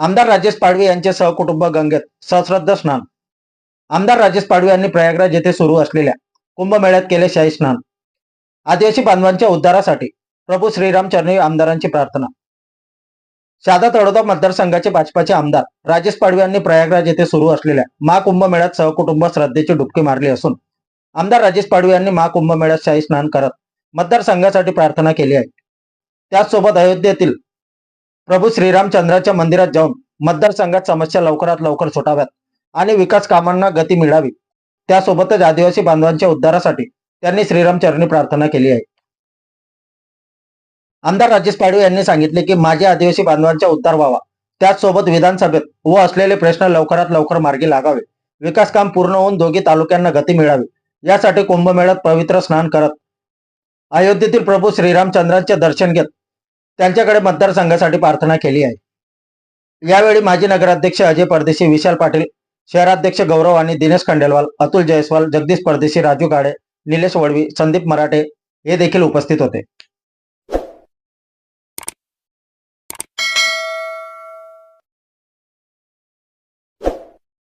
आमदार राजेश पाडवी यांचे सहकुटुंब गंगेत सश्रद्ध स्नान. आमदार राजेश पाडवी यांनी प्रयागराज येथे सुरू असलेल्या कुंभमेळ्यात केले शाही स्नान. आदिवासी बांधवांच्या उद्धारासाठी प्रभू श्रीराम चरणी आमदारांची प्रार्थना. शादा तळोदा मतदारसंघाचे भाजपाचे आमदार राजेश पाडवी यांनी प्रयागराज येथे सुरू असलेल्या महाकुंभमेळ्यात सहकुटुंब श्रद्धेची डुबकी मारली असून आमदार राजेश पाडवी यांनी महाकुंभमेळ्यात शाही स्नान करत मतदारसंघासाठी प्रार्थना केली आहे. त्याचसोबत अयोध्येतील प्रभू श्रीरामचंद्राच्या मंदिरात जाऊन मतदारसंघात समस्या लवकरात लवकर सुटाव्यात आणि विकास कामांना गती मिळावी. त्यासोबतच आदिवासी बांधवांच्या उद्धारासाठी त्यांनी श्रीरामचरणी प्रार्थना केली आहे. आमदार राजेश पाडवे यांनी सांगितले की माझे आदिवासी बांधवांचा उद्धार व्हावा. त्याचसोबत विधानसभेत व असलेले प्रश्न लवकरात लवकर मार्गी लागावे. विकास काम पूर्ण होऊन दोघी तालुक्यांना गती मिळावी. यासाठी कुंभमेळ्यात पवित्र स्नान करत अयोध्येतील प्रभू श्रीरामचंद्रांचे दर्शन घेत त्यांच्याकडे मतदारसंघासाठी प्रार्थना केली आहे. यावेळी माजी नगराध्यक्ष अजय परदेशी विशाल पाटील शहराध्यक्ष गौरव आणि दिनेश खंडेलवाल अतुल जयस्वाल जगदीश परदेशी राजू गाडे निलेश वडवी संदीप मराठे हे देखील उपस्थित होते.